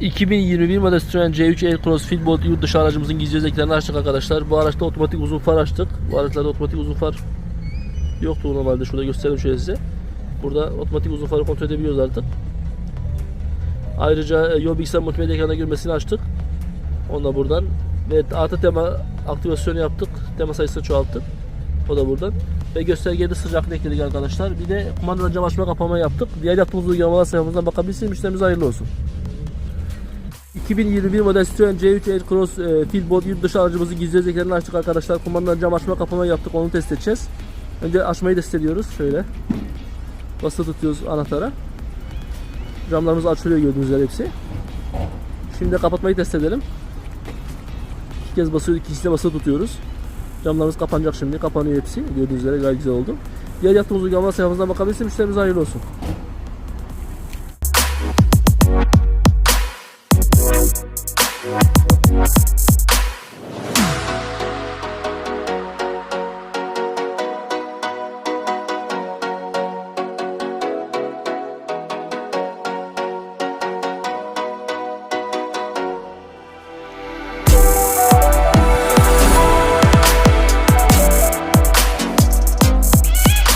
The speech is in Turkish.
2021 model Citroen C3 Aircross Fieldboat yurt dışı aracımızın gizli özelliklerini açtık arkadaşlar. Bu araçta otomatik uzun far açtık. Bu araçlarda otomatik uzun far yoktu normalde. Şurada göstereyim şöyle size. Burada otomatik uzun farı kontrol edebiliyoruz artık. Ayrıca e, yol bilgisayar multimedya ekranına girmesini açtık. Onu da buradan. Ve artı tema aktivasyonu yaptık. Tema sayısını çoğalttık. O da buradan. Ve göstergede sıcaklık ekledik arkadaşlar. Bir de kumandadan cam açma kapama yaptık. Diğer yaptığımız uygulamalar sayfamızdan bakabilirsiniz. Müşterimize hayırlı olsun. 2021 model Citroen C3 Aircross e, Fieldboat yurt dışı aracımızın gizli özelliklerini açtık arkadaşlar. Kumandadan cam açma kapama yaptık. Onu test edeceğiz. Önce açmayı test ediyoruz. Şöyle. Basılı tutuyoruz anahtara. Camlarımız açılıyor gördüğünüz üzere hepsi. Şimdi de kapatmayı test edelim. İki kez basıyoruz, ikisi de basılı tutuyoruz. Camlarımız kapanacak şimdi. Kapanıyor hepsi. Gördüğünüz üzere gayet güzel oldu. Diğer yaptığımız uygulama sayfamızdan bakabilirsiniz. Müşterimize hayırlı olsun.